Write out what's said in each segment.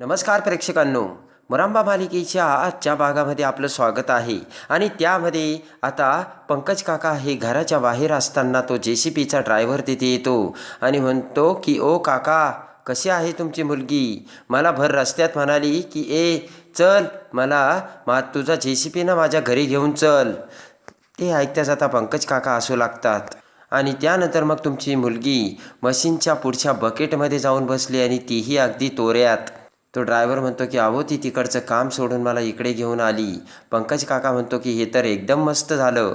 नमस्कार प्रेक्षकांनो. मुरांबा मालिकेच्या आजच्या भागामध्ये आपलं स्वागत आहे. आणि त्यामध्ये आता पंकज काका हे घराच्या बाहेर असताना तो जे सी पीचा ड्रायव्हर तिथे येतो. आणि म्हणतो की ओ काका कशी आहे तुमची मुलगी? मला भर रस्त्यात म्हणाली की ए चल मला मा तुझा जे सी पी ना माझ्या घरी घेऊन चल. ते ऐकताच आता पंकज काका असू लागतात. आणि त्यानंतर मग तुमची मुलगी मशीनच्या पुढच्या बकेटमध्ये जाऊन बसली आणि तीही अगदी तोऱ्यात. तो ड्रायव्हर म्हणतो की अहो ती तिकडचं काम सोडून मला इकडे घेऊन आली. पंकज काका म्हणतो की हे तर एकदम मस्त झालं.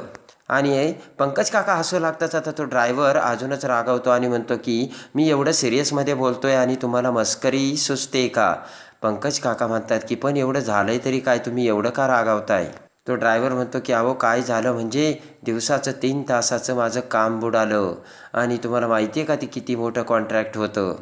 आणि पंकज काका हसू लागताच आता तो ड्रायव्हर अजूनच रागावतो आणि म्हणतो की मी एवढं सिरियसमध्ये बोलतोय आणि तुम्हाला मस्करी सुचते का? पंकज काका म्हणतात की पण एवढं झालंय तरी काय तुम्ही एवढं का रागावताय? तो ड्रायव्हर म्हणतो की अहो काय झालं म्हणजे दिवसाचं तीन तासाचं माझं काम बुडालं आणि तुम्हाला माहिती आहे का ते किती मोठं कॉन्ट्रॅक्ट होतं?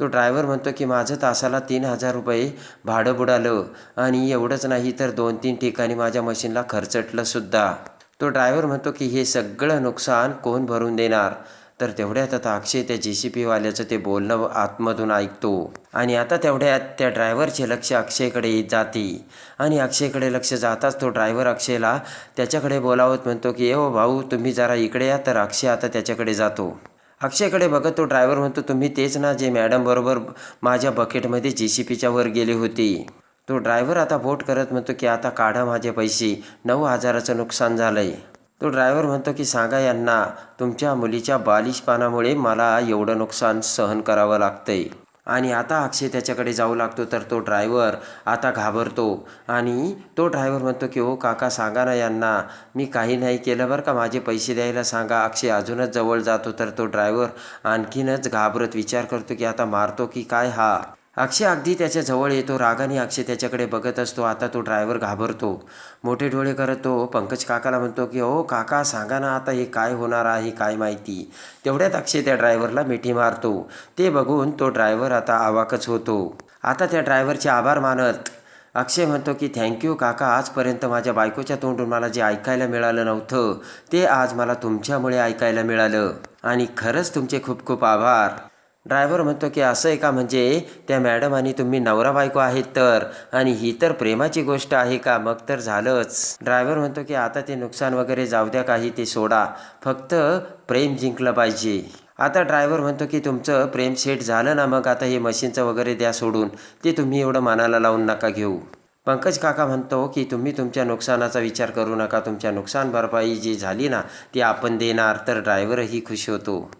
तो ड्रायव्हर म्हणतो की माझं तासाला तीन हजार रुपये भाडं बुडालं आणि एवढंच नाही तर दोन तीन ठिकाणी माझ्या मशीनला खर्चटलं सुद्धा. तो ड्रायव्हर म्हणतो की हे सगळं नुकसान कोण भरून देणार? तर तेवढ्यात आता अक्षय त्या जे सी पीवाल्याचं ते बोलणं आतमधून ऐकतो. आणि आता तेवढ्यात त्या ड्रायव्हरचे लक्ष अक्षयकडे जाते. आणि अक्षयकडे लक्ष जाताच तो ड्रायव्हर अक्षयला त्याच्याकडे बोलावत म्हणतो की ए हो भाऊ तुम्ही जरा इकडे या. तर अक्षय आता त्याच्याकडे जातो. अक्षयकडे बघत तो ड्रायव्हर म्हणतो तुम्ही तेच ना जे मॅडमबरोबर माझ्या बकेटमध्ये जे सी पीच्या वर गेले होते. तो ड्रायव्हर आता बोट करत म्हणतो की आता काढा माझे पैसे नऊ हजाराचं नुकसान झालंय. तो ड्रायव्हर म्हणतो की सांगा यांना तुमच्या मुलीच्या बालिशपणामुळे मला एवढं नुकसान सहन करावं लागतंय. आणि आता अक्षय त्याच्याकडे जाऊ लागतो तर तो ड्रायव्हर आता घाबरतो. आणि तो ड्रायव्हर म्हणतो की हो काका सांगा ना यांना. मी काही नाही केलं बरं का. माझे पैसे द्यायला सांगा. अक्षय अजूनच जवळ जातो. तर तो ड्रायव्हर आणखीनच घाबरत विचार करतो की आता मारतो की काय हा? अक्षय अगदी त्याच्याजवळ येतो. रागाने अक्षय त्याच्याकडे बघत असतो. आता तो ड्रायव्हर घाबरतो. मोठे डोळे करत तो पंकज काकाला म्हणतो की ओ काका सांगा ना आता हे काय होणार आहे काय माहिती? तेवढ्यात अक्षय त्या ड्रायव्हरला मिठी मारतो. ते बघून तो ड्रायव्हर आता आवाकच होतो. आता त्या ड्रायव्हरचे आभार मानत. अक्षय म्हणतो की थँक्यू काका आजपर्यंत माझ्या बायकोच्या तोंडून मला जे ऐकायला मिळालं नव्हतं ते आज मला तुमच्यामुळे ऐकायला मिळालं. आणि खरंच तुमचे खूप खूप आभार. ड्रायव्हर म्हणतो की असं आहे का? म्हणजे त्या मॅडम आणि तुम्ही नवरा बायको आहेत तर. आणि ही तर प्रेमाची गोष्ट आहे का? मग तर झालंच. ड्रायव्हर म्हणतो की आता ते नुकसान वगैरे जाऊ द्या काही ते सोडा. फक्त प्रेम जिंकलं पाहिजे. आता ड्रायव्हर म्हणतो की तुमचं प्रेम सेट झालं ना मग आता हे मशीनचं वगैरे द्या सोडून. ते तुम्ही एवढं मनाला लावून नका घेऊ. पंकज काका म्हणतो की तुम्ही तुमच्या नुकसानाचा विचार करू नका. तुमच्या नुकसान भरपाई जी झाली ना ती आपण देणार. तर ड्रायव्हरही खुश होतो.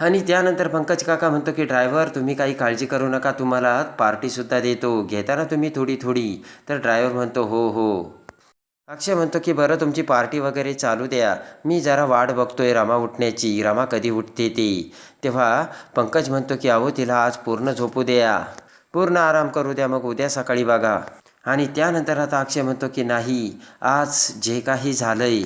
आणि त्यानंतर पंकज काका म्हणतो की ड्रायव्हर तुम्ही काही काळजी करू नका तुम्हाला पार्टीसुद्धा देतो. घेताना तुम्ही थोडी थोडी. तर ड्रायव्हर म्हणतो हो हो. अक्षय म्हणतो की बरं तुमची पार्टी वगैरे चालू द्या. मी जरा वाट बघतोय रमा उठण्याची. रमा कधी उठते ती? तेव्हा पंकज म्हणतो की अहो तिला आज पूर्ण झोपू द्या. पूर्ण आराम करू द्या. मग उद्या सकाळी बघा. आणि त्यानंतर आता अक्षय म्हणतो की नाही. आज जे काही झालंय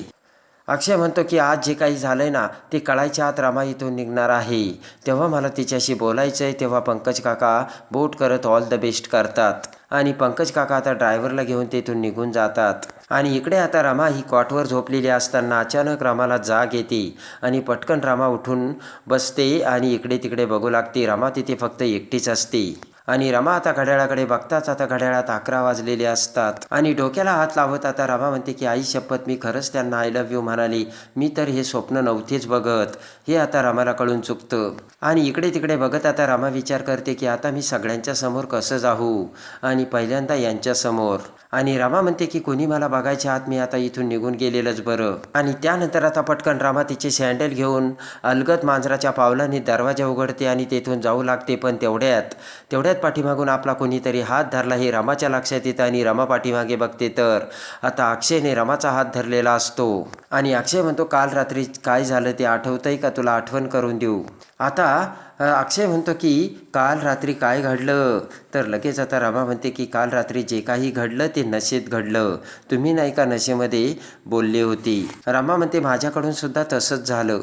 अक्षय म्हणतो की आज जे काही झालं आहे ना ते कळायच्या आत रमा इथून निघणार आहे. तेव्हा मला तिच्याशी बोलायचं आहे तेव्हा पंकज काका बोट करत ऑल द बेस्ट करतात. आणि पंकज काका आता ड्रायव्हरला घेऊन तेथून निघून जातात. आणि इकडे आता रमा ही कॉटवर झोपलेली असताना अचानक रमाला जाग येते. आणि पटकन रामा उठून बसते आणि इकडे तिकडे बघू लागते. रमा तिथे फक्त एकटीच असते. आणि रमा आता घड्याळाकडे बघताच आता घड्याळात अकरा वाजलेले असतात. आणि डोक्याला हात लावत आता रमा म्हणते की आई शपथ मी खरंच त्यांना आय लव्ह यू म्हणाली. मी तर हे स्वप्न नव्हतेच बघत. हे आता रमाला कळून चुकतं. आणि इकडे तिकडे बघत आता रमा विचार करते की आता मी सगळ्यांच्या समोर कसं जाऊ? आणि पहिल्यांदा यांच्यासमोर आणि रमा म्हणते की कोणी मला बघायच्या आत मी आता इथून निघून गेलेलंच बरं. आणि त्यानंतर आता पटकन रामा तिचे सँडल घेऊन अलगत मांजराच्या पावलांनी दरवाजा उघडते आणि तेथून जाऊ लागते. पण तेवढ्यात तेवढ्यात पाठीमागून आपला कोणीतरी हात धरला हे रमाच्या लक्षात येतं आणि रमा पाठीमागे बघते. तर आता अक्षयने रमाचा हात धरलेला असतो. आणि अक्षय म्हणतो काल रात्री काय झालं ते आठवतंय का? तुला आठवण करून देऊ. आता अक्षय म्हणतो की काल रात्री काय घडलं? तर लगेच आता रमा म्हणते की काल रात्री जे काही घडलं ते नशेत घडलं. तुम्ही नाही का नशेमध्ये बोलले होते? रमा म्हणते माझ्याकडून सुद्धा तसंच झालं.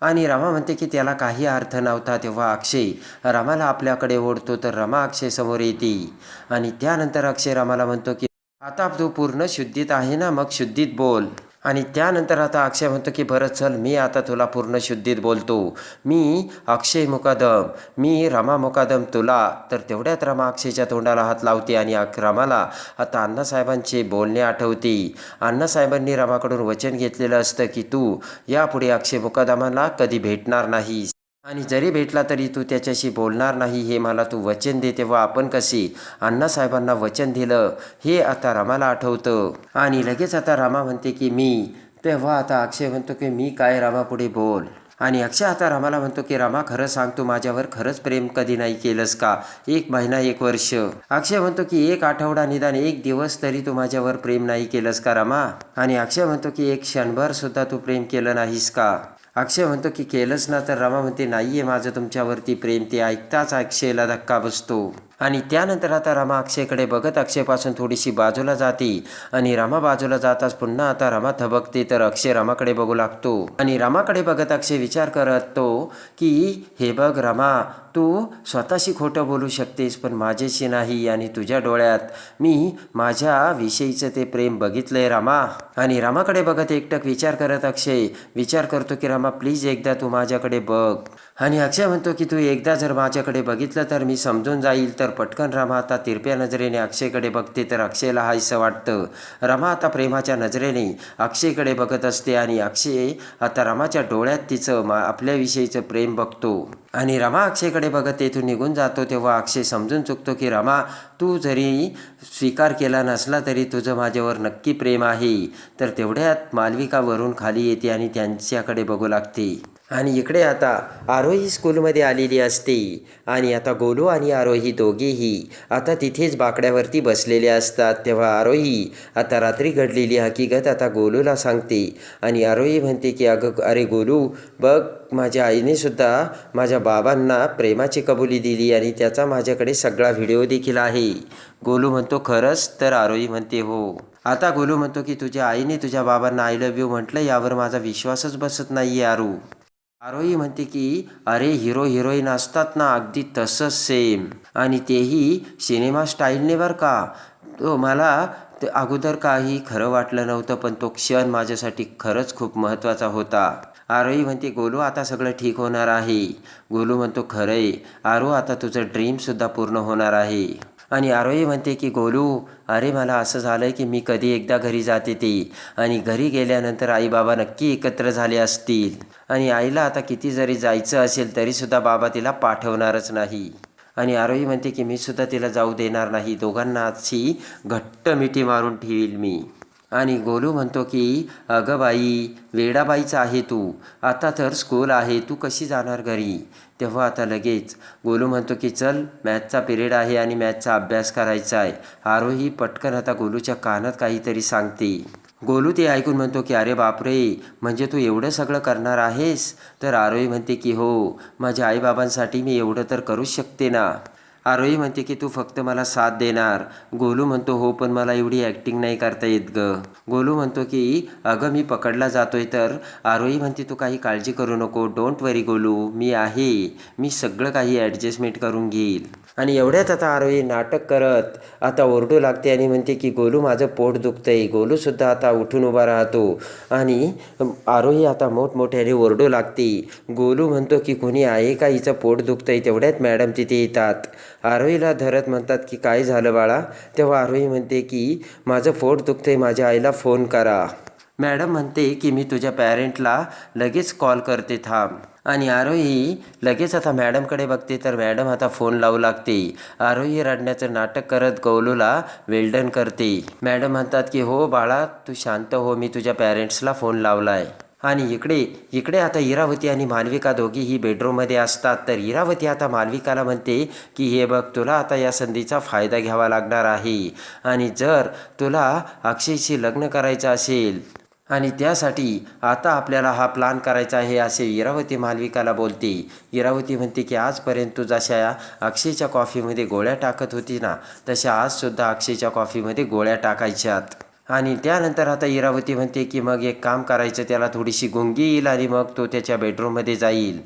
आणि रमा म्हणते की त्याला काही अर्थ नव्हता तेव्हा अक्षय रमाला आपल्याकडे ओढतो. तर रमा अक्षय समोर येते. आणि त्यानंतर अक्षय रमाला म्हणतो की आता तू पूर्ण शुद्धीत आहे ना मग शुद्धीत बोल. आणि त्यानंतर आता अक्षय म्हणतो की बरं चल मी आता तुला पूर्ण शुद्धीत बोलतो. मी अक्षय मुकादम मी रमा मुकादम तुला. तर तेवढ्यात रमा अक्षयच्या तोंडाला हात लावते आणि रमाला आता अण्णासाहेबांचे बोलणे आठवते. अण्णासाहेबांनी रमाकडून वचन घेतलेलं असतं की तू यापुढे अक्षय मुकादमाला कधी भेटणार नाहीस. आणि जरी भेटला तरी तू त्याच्याशी बोलणार नाही हे मला तू वचन दे तेव्हा आपण कसे? अण्णासाहेबांना वचन दिलं. हे आता रामाला आठवतं. आणि लगेच आता रामा म्हणते की मी. तेव्हा आता अक्षय म्हणतो की मी काय रामापुढे बोल? आणि अक्षय आता रामाला म्हणतो की रामा खरं सांग तू माझ्यावर खरंच प्रेम कधी नाही केलंस का? एक महिना एक वर्ष. अक्षय म्हणतो की एक आठवडा निदान एक दिवस तरी तू माझ्यावर प्रेम नाही केलंस का रामा? आणि अक्षय म्हणतो की एक क्षणभर सुद्धा तू प्रेम केलं नाहीस का? अक्षय म्हणतो की केलंच ना तर रमा म्हणते आहे माझं तुमच्यावरती प्रेम ते ऐकताच अक्षयला धक्का बसतो. आणि त्यानंतर आता रमा अक्षयकडे बघत अक्षयपासून थोडीशी बाजूला जाते. आणि रमा बाजूला जाताच पुन्हा आता रमा थबकते तर अक्षय रमाकडे बघू लागतो. आणि रमाकडे बघत अक्षय विचार करत तो की हे बघ रमा तू स्वतःशी खोटं बोलू शकतेस पण माझ्याशी नाही आणि तुझ्या डोळ्यात मी माझ्या विषयीचं ते प्रेम बघितलंय रमा. आणि रामाकडे बघत एकटक विचार करत अक्षय विचार करतो की रमा प्लीज एकदा तू माझ्याकडे बघ. आणि अक्षय म्हणतो की तू एकदा जर माझ्याकडे बघितलं तर मी समजून जाईल. तर पटकन रमा आता तिरप्या नजरेने अक्षयकडे बघते तर अक्षयला हायसं वाटतं. रमा आता प्रेमाच्या नजरेने अक्षयकडे बघत असते आणि अक्षय आता रमाच्या डोळ्यात तिचं मा आपल्याविषयीचं प्रेम बघतो. आणि रमा अक्षयकडे बघत तेथून निघून जातो तेव्हा अक्षय समजून चुकतो की रमा तू जरी स्वीकार केला नसला तरी तुझं माझ्यावर नक्की प्रेम आहे. तर तेवढ्यात मालविका वरून खाली येते आणि त्यांच्याकडे बघू लागते. आणि इकडे आता आरोही स्कूलमध्ये आलेली असते. आणि आता गोलू आणि आरोही दोघेही आता तिथेच बाकड्यावरती बसलेले असतात. तेव्हा आरोही आता रात्री घडलेली हकीकत आता गोलूला सांगते. आणि आरोही म्हणते की अगं अरे गोलू बघ माझ्या आईनेसुद्धा माझ्या बाबांना प्रेमाची कबुली दिली आणि त्याचा माझ्याकडे सगळा व्हिडिओ देखील आहे. गोलू म्हणतो खरंच? तर आरोही म्हणते हो. आता गोलू म्हणतो की तुझ्या आईने तुझ्या बाबांना आय लव्ह यू म्हटलं यावर माझा विश्वासच बसत नाही आरू. आरोही म्हणते की अरे हिरो हिरोईन असतात ना अगदी तसंच सेम आणि तेही सिनेमा स्टाईलने बरं का. तो मला ते अगोदर काही खरं वाटलं नव्हतं पण तो क्षण माझ्यासाठी खरंच खूप महत्त्वाचा होता. आरोही म्हणते गोलू आता सगळं ठीक होणार आहे. गोलू म्हणतो खरंय. आरो आता तुझं ड्रीमसुद्धा पूर्ण होणार आहे. आणि आरोही म्हणते की गोलू अरे मला असं झालं की मी कधी एकदा घरी जाते ते. आणि घरी गेल्यानंतर आई बाबा नक्की एकत्र झाले असतील. आणि आईला आता किती जरी जायचं असेल तरीसुद्धा बाबा तिला पाठवणारच नाही. आणि आरोही म्हणते की मी सुद्धा तिला जाऊ देणार नाही. दोघांना अशी घट्ट मिठी मारून ठेवील मी. आणि गोलू म्हणतो की अगं बाई वेडाबाईचा आहे तू. आता तर स्कूल आहे. तू कशी जाणार घरी? तेव्हा आता लगेच. गोलू म्हणतो की चल मॅथचा पिरियड आहे आणि मॅथचा अभ्यास करायचा आहे. आरोही पटकन आता गोलूच्या कानात काहीतरी सांगते. गोलू ते ऐकून म्हणतो की अरे बापरे म्हणजे तू एवढं सगळं करणार आहेस? तर आरोही म्हणते की हो माझ्या आईबाबांसाठी मी एवढं तर करूच शकते ना. आरोही म्हणते की तू फक्त मला साथ देणार. गोलू म्हणतो हो पण मला एवढी ॲक्टिंग नाही करता येत ग. गोलू म्हणतो की अगं मी पकडला जातोय तर. आरोही म्हणते तू काही काळजी करू नको डोंट वरी गोलू मी आहे. मी सगळं काही ॲडजस्टमेंट करून घेईल. आणि एवढ्यात आता आरोही नाटक करत आता ओरडू लागते आणि म्हणते की गोलू माझं पोट दुखतंय. गोलूसुद्धा आता उठून उभा राहतो. आणि आरोही आता मोठमोठ्याने ओरडू लागते. गोलू म्हणतो की कोणी आहे का हिचं पोट दुखतंय? तेवढ्यात मॅडम तिथे येतात. आरोहीला धरत म्हणतात की काय झालं बाळा? तेव्हा आरोही म्हणते की माझं पोट दुखतंय. माझ्या आईला फोन करा. मॅडम म्हणते की मी तुझ्या पॅरेंटला लगेच कॉल करते. थांब. आणि आरोही लगेच आता मॅडमकडे बघते तर मॅडम आता फोन लावू लागते. आरोही रडण्याचं नाटक करत गौलूला वेल्डन करते. मॅडम म्हणतात की हो बाळा तू शांत हो मी तुझ्या पॅरेंट्सला फोन लावलाय. आणि इकडे इकडे आता इरावती आणि मालविका दोघीही बेडरूममध्ये असतात. तर इरावती आता मालविकाला म्हणते की हे बघ तुला आता या संधीचा फायदा घ्यावा लागणार आहे. आणि जर तुला अक्षयशी लग्न करायचं असेल आणि त्यासाठी आता आपल्याला हा प्लान करायचा आहे असे इरावती मालविकाला बोलते. इरावती म्हणते की आजपर्यंत तू जशा अक्षयच्या कॉफीमध्ये गोळ्या टाकत होती ना तशा आजसुद्धा अक्षयच्या कॉफीमध्ये गोळ्या टाकायच्यात. आणि त्यानंतर आता इरावती म्हणते की मग एक काम करायचं त्याला थोडीशी गुंगी येईल आणि मग तो त्याच्या बेडरूममध्ये जाईल.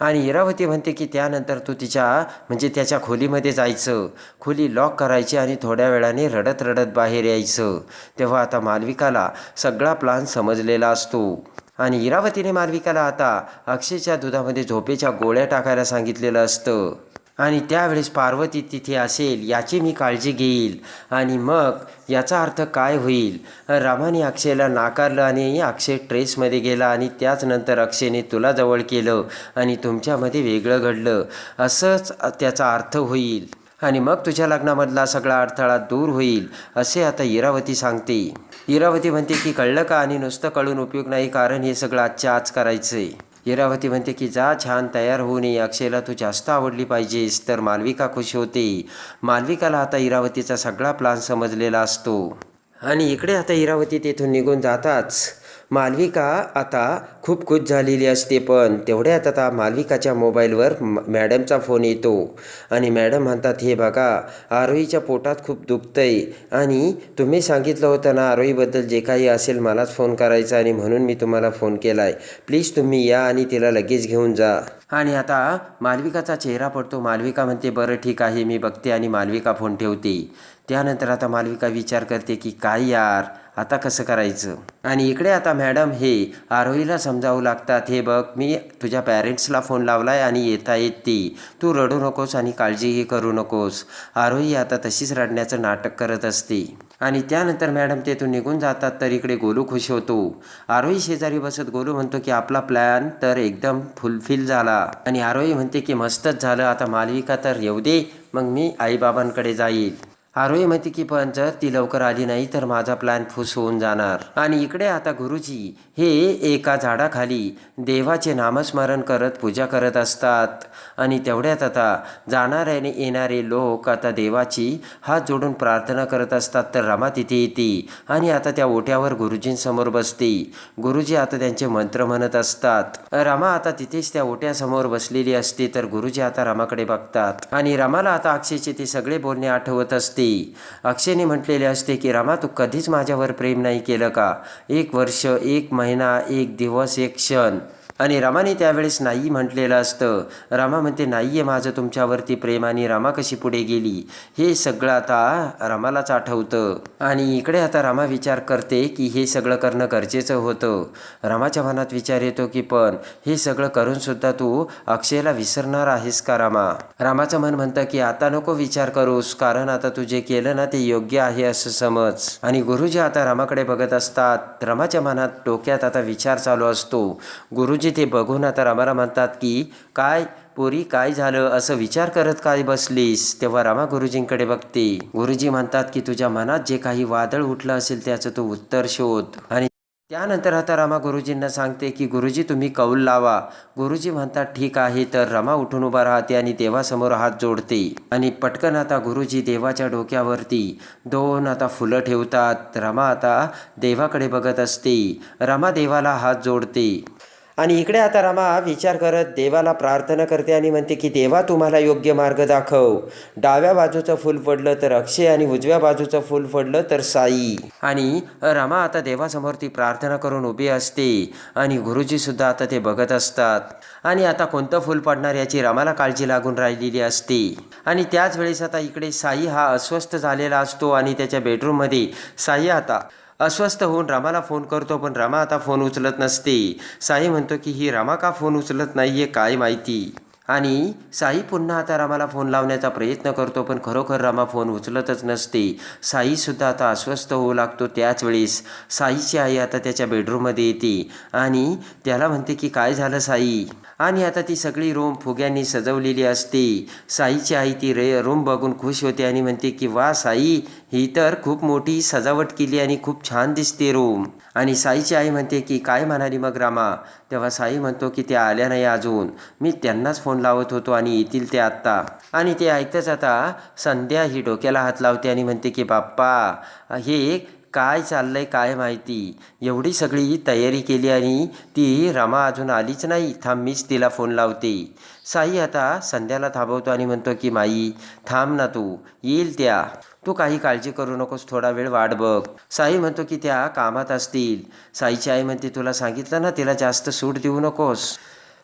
आणि इरावती म्हणते की त्यानंतर तू तिच्या म्हणजे त्याच्या खोलीमध्ये जायचं. खोली लॉक करायची आणि थोड्या वेळाने रडत रडत बाहेर यायचं. तेव्हा आता मालविकाला सगळा प्लान समजलेला असतो. आणि इरावतीने मालविकाला आता अक्षयच्या दुधामध्ये झोपेच्या गोळ्या टाकायला सांगितलेलं असतं. आणि त्यावेळेस पार्वती तिथे असेल याची मी काळजी घेईल. आणि मग याचा अर्थ काय होईल? रामाने अक्षयला नाकारलं आणि अक्षय ट्रेसमध्ये गेला आणि त्याचनंतर अक्षयने तुला जवळ केलं आणि तुमच्यामध्ये वेगळं घडलं. असंच त्याचा अर्थ होईल. आणि मग तुझ्या लग्नामधला सगळा अडथळा दूर होईल असे आता इरावती सांगते. इरावती म्हणते की कळलं का? आणि नुसतं कळून उपयोग नाही कारण हे सगळं आजच्या आज करायचं आहे इरावती म्हणते की जा छान तयार होऊ नये अक्षयला तू जास्त आवडली पाहिजेस. तर मालविका खुश होते. मालविकाला आता इरावतीचा सगळा प्लान समजलेला असतो. आणि इकडे आता इरावती तेथून निघून जाताच मालविका आता खूप खुश झालेली असते पण तेवढ्यात आता मालविकाच्या मोबाईलवर म- मॅडमचा फोन येतो. आणि मॅडम म्हणतात हे बघा आरोहीच्या पोटात खूप दुखतंय. आणि तुम्ही सांगितलं होतं ना आरोहीबद्दल जे काही असेल मलाच फोन करायचा आणि म्हणून मी तुम्हाला फोन केला आहे प्लीज तुम्ही या आणि तिला लगेच घेऊन जा. आणि आता मालविकाचा चेहरा पडतो. मालविका म्हणते बरं ठीक आहे मी बघते आणि मालविका फोन ठेवते. त्यानंतर आता मालविका विचार करते की काय यार आता कसं करायचं? आणि इकडे आता मॅडम हे आरोहीला समजावू लागतात हे बघ मी तुझ्या पॅरेंट्सला फोन लावला आहे आणि येता येत ती. तू रडू नकोस आणि काळजीही करू नकोस. आरोही आता तशीच रडण्याचं नाटक करत असते. आणि त्यानंतर मॅडम तेथून निघून जातात तर इकडे गोलू खुश होतो. आरोही शेजारी बसत गोलू म्हणतो की आपला प्लॅन तर एकदम फुलफिल झाला. आणि आरोही म्हणते की मस्तच झालं. आता मालविका तर येऊ दे. मग मी आईबाबांकडे जाईल. आरोही म्हणते की पण जर ती लवकर आली नाही तर माझा प्लॅन फुस होऊन जाणार. आणि इकडे आता गुरुजी हे एका झाडाखाली देवाचे नामस्मरण करत पूजा करत असतात. आणि तेवढ्यात आता जाणाऱ्याने येणारे लोक आता देवाची हात जोडून प्रार्थना करत असतात. तर रमा तिथे येते आणि आता त्या ओट्यावर गुरुजींसमोर बसते. गुरुजी आता त्यांचे मंत्र म्हणत असतात. रमा आता तिथेच त्या ओट्यासमोर बसलेली असते. तर गुरुजी आता रमाकडे बघतात. आणि रमाला आता अक्षयचे ते सगळे बोलणे आठवत असते. अक्षयने म्हटलेले असते की रामा तू कधीच माझ्यावर प्रेम नाही केलं का? एक वर्ष एक महिना एक दिवस एक क्षण. आणि रमाने त्यावेळेस नाही म्हटलेलं असतं. रमा म्हणते नाही आहे माझं तुमच्यावरती प्रेम आणि रमा कशी पुढे गेली? हे सगळं आता रमालाच आठवतं. आणि इकडे आता रमा विचार करते की हे सगळं करणं गरजेचं होतं. रमाच्या मनात विचार येतो की पण हे सगळं करून सुद्धा तू अक्षयला विसरणार आहेस का रामा? रामाचं मन म्हणतं की आता नको विचार करूस कारण आता तू जे केलं ना ते योग्य आहे असं समज. आणि गुरुजी आता रामाकडे बघत असतात. रमाच्या मनात डोक्यात आता विचार चालू असतो. गुरुजी म्हणजे ते बघून आता रमाला म्हणतात की काय पोरी काय झालं? असं विचार करत काय बसलीस? तेव्हा रमा गुरुजींकडे बघते. गुरुजी म्हणतात की तुझ्या मनात जे काही वादळ उठलं असेल त्याचं तू उत्तर शोध. आणि त्यानंतर आता रमा गुरुजींना सांगते की गुरुजी तुम्ही कौल लावा. गुरुजी म्हणतात ठीक आहे. तर रमा उठून उभा राहते आणि देवासमोर हात जोडते. आणि पटकन आता गुरुजी देवाच्या डोक्यावरती दोन आता फुलं ठेवतात. रमा आता देवाकडे बघत असते. रमा देवाला हात जोडते. आणि इकडे आता रमा विचार करत देवाला प्रार्थना करते आणि म्हणते की देवा तुम्हाला योग्य मार्ग दाखव. डाव्या बाजूचं फुल पडलं तर अक्षय आणि उजव्या बाजूचं फुल पडलं तर साई. आणि रमा आता देवासमोर ती प्रार्थना करून उभी असते आणि गुरुजीसुद्धा आता ते बघत असतात. आणि आता कोणतं फूल पडणार याची रमाला काळजी लागून राहिलेली असते. आणि त्याच वेळेस आता इकडे साई हा अस्वस्थ झालेला असतो आणि त्याच्या बेडरूममध्ये साई आता अस्वस्थ होऊन रामाला फोन करतो पण रामा आता फोन उचलत नसते. साई म्हणतो की ही रामा का फोन उचलत नाही आहे काय माहिती? आणि साई पुन्हा आता रामाला फोन लावण्याचा प्रयत्न करतो पण खरोखर रामा फोन उचलतच नसते. साईसुद्धा आता अस्वस्थ होऊ लागतो त्याच वेळेस. साईची आई आता त्याच्या बेडरूममध्ये येते आणि त्याला म्हणते की काय झालं साई? आणि आता ती सगळी रूम फुग्यांनी सजवलेली असते. साईची आई ती रे रूम बघून खुश होते आणि म्हणते की वा साई ही तर खूप मोठी सजावट केली आणि खूप छान दिसते रूम. आणि साईची आई म्हणते की काय म्हणाली मग रामा? तेव्हा साई म्हणतो की त्या आल्या नाही अजून. मी त्यांनाच फोन लावत होतो आणि येतील ते आत्ता. आणि ते ऐकताच आता संध्या ही डोक्याला हात लावते आणि म्हणते की बाप्पा हे काय चाललंय काय माहिती? एवढी सगळी तयारी केली आणि ती रमा अजून आलीच नाही. थांब मीच तिला फोन लावते. साई आता संध्याला थांबवतो आणि म्हणतो की माई थांब ना तू. येईल त्या. तू काही काळजी करू नकोस थोडा वेळ वाट बघ. साई म्हणतो की त्या कामात असतील. साईची आई म्हणते तुला सांगितलं ना तिला जास्त सूट देऊ नकोस.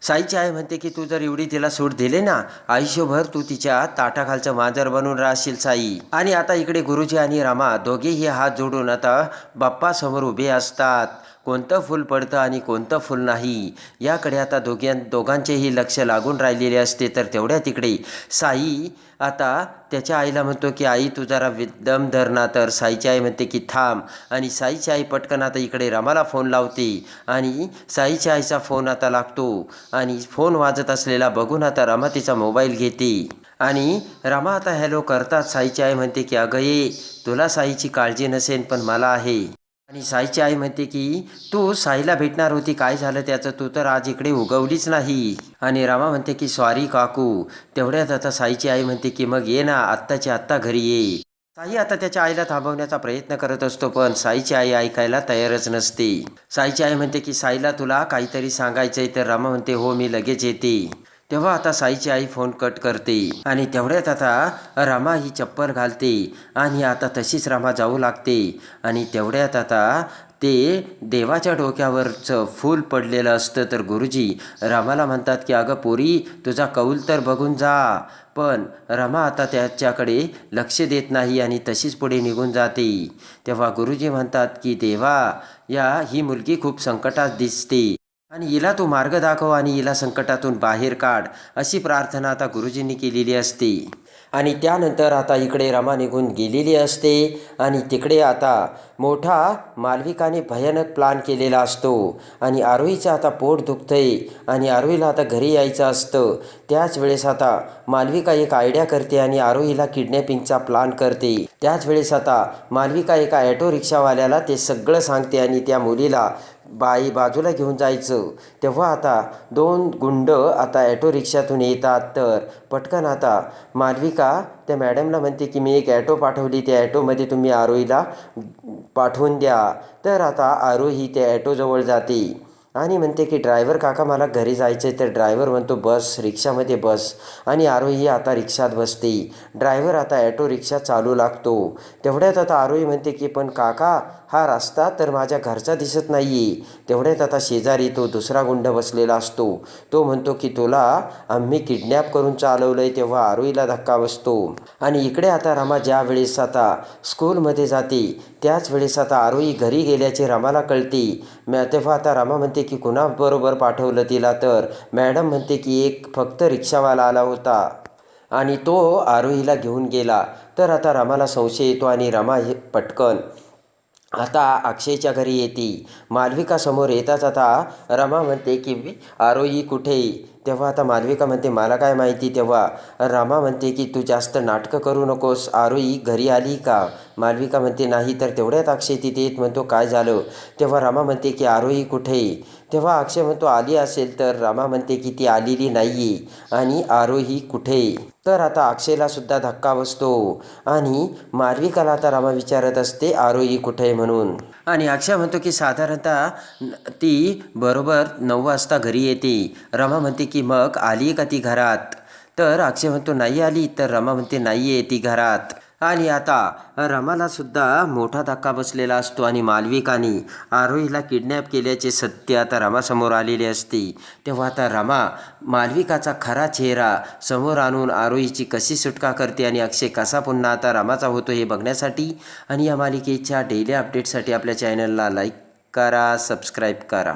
साईची आई म्हणते की तू जर एवढी तिला सूट दिले ना आयुष्यभर तू तिच्या ताटाखालचं मांजर बनून राहशील साई. आणि आता इकडे गुरुजी आणि रामा दोघेही हात जोडून आता बाप्पासमोर उभे असतात. कोणतं फूल पडतं आणि कोणतं फूल नाही? याकडे आता दोघां दोघांचेही लक्ष लागून राहिलेले असते तर तेवढ्या तिकडे. साई आता त्याच्या आईला म्हणतो की आई तू जरा वि- दम धर ना तर. साईची आई म्हणते की थांब. आणि साईची आई पटकन आता इकडे रमाला फोन लावते आणि साईच्या आईचा फोन आता लागतो आणि फोन वाजत असलेला बघून आता रमा तिचा मोबाईल घेते. आणि रमा आता हॅलो करतात. साईची आई म्हणते की अगं ये तुला साईची काळजी नसेल पण मला आहे. आणि साईची आई म्हणते की तू साईला भेटणार होती काय झालं त्याचं? तू तर आज इकडे उगवलीच नाही. आणि रामा म्हणते की सॉरी काकू तेवढ्यात आता साईची आई म्हणते की मग ये ना आत्ताची आत्ता घरी ये. साई आता त्याच्या आईला थांबवण्याचा प्रयत्न करत असतो पण साईची आई ऐकायला तयारच नसते. साईची आई म्हणते की साईला तुला काहीतरी सांगायचंय. तर रामा म्हणते हो मी लगेच येते. तेव्हा आता साईची आई फोन कट करते आणि तेवढ्यात आता रामा ही चप्पल घालते आणि आता तशीच रामा जाऊ लागते. आणि तेवढ्यात आता ते देवाच्या डोक्यावरचं फूल पडलेलं असतं तर गुरुजी रामाला म्हणतात की अगं पोरी तुझा कौल तर बघून जा. पण रमा आता त्याच्याकडे लक्ष देत नाही आणि तशीच पुढे निघून जाते. तेव्हा गुरुजी म्हणतात की देवा या ही मुलगी खूप संकटात दिसते. आणि हिला तू मार्ग दाखव आणि हिला संकटातून बाहेर काढ अशी प्रार्थना आता गुरुजींनी केलेली असते. आणि त्यानंतर आता इकडे रमा निघून गेलेली असते आणि तिकडे आता मोठा मालविकाने भयानक प्लान केलेला असतो. आणि आरोहीचं आता पोट दुखतंय आणि आरोहीला आता घरी यायचं असतं. त्याच वेळेस आता मालविका एक आयडिया करते आणि आरोहीला किडनॅपिंगचा प्लान करते. त्याच वेळेस आता मालविका एका ॲटो रिक्षावाल्याला ते सगळं सांगते आणि त्या मुलीला बाई बाजूला घेऊन जायचं. तेव्हा आता दोन गुंड आता ॲटो रिक्षातून येतात. तर पटकन आता मालविका त्या मॅडमला म्हणते की मी एक ॲटो पाठवली. त्या ॲटोमध्ये तुम्ही आरोहीला पाठवून द्या. तर आता आरोही त्या ॲटोजवळ जाते. आणि म्हणते की ड्रायव्हर काका मला घरी जायचं आहे तर ड्रायव्हर म्हणतो बस रिक्षामध्ये बस. आणि आरोही आता रिक्षात बसते. ड्रायव्हर आता ॲटो रिक्षा चालू लागतो. तेवढ्यात आता आरोही म्हणते की पण काका हा रस्ता तर माझ्या घरचा दिसत नाही आहे तेवढ्यात आता शेजारी तो दुसरा गुंड बसलेला असतो. तो म्हणतो की तुला आम्ही किडनॅप करून चालवलं आहे तेव्हा आरोहीला धक्का बसतो. आणि इकडे आता रमा ज्या वेळेस आता स्कूलमध्ये जाते त्याच वेळेस आता आरोही घरी गेल्याचे रमाला कळते. मॅ तेव्हा आता रमा म्हणते की कुणाबरोबर पाठवलं तिला तर? मॅडम म्हणते की एक फक्त रिक्षावाला आला होता. आणि तो आरोहीला घेऊन गेला. तर आता रमाला संशय येतो आणि रमा हे पटकन आता अक्षयच्या घरी येते. मालविकासमोर येताच आता रमा म्हणते की आरोही कुठे? तेव्हा आता मालविका म्हणते मला काय माहिती तेव्हा. रामा म्हणते की तू जास्त नाटकं करू नकोस. आरोही घरी आली का? मालविका म्हणते नाही तर तेवढ्यात अक्षय तिथे येत. म्हणतो काय झालं? तेव्हा रामा म्हणते की आरोही कुठे? तेव्हा अक्षय म्हणतो आली असेल. तर रामा म्हणते की ती आलेली नाही आणि आरोही कुठे? तर आता अक्षयला सुद्धा धक्का बसतो. आणि मार्विकाला आता रमा विचारत असते आरोही कुठे म्हणून? आणि अक्षय म्हणतो की साधारणतः ती बरोबर नऊ वाजता घरी येते. रमा म्हणते की मग आली का ती घरात? तर अक्षय म्हणतो नाही आली. तर रमा म्हणते नाही आहे ती घरात. आणि आता रमाला सुद्धा मोठा धक्का बसलेला असतो आणि मालविकाने आरोहीला किडनॅप केल्याचे सत्य आता रमासमोर आलेले असते. तेव्हा आता रमा मालविकाचा खरा चेहरा समोर आणून आरोहीची कशी सुटका करते आणि अक्षय कसा पुन्हा आता रमाचा होतो हे बघण्यासाठी आणि या मालिकेच्या डेली अपडेटसाठी आपल्या चॅनलला लाईक करा सबस्क्राईब करा.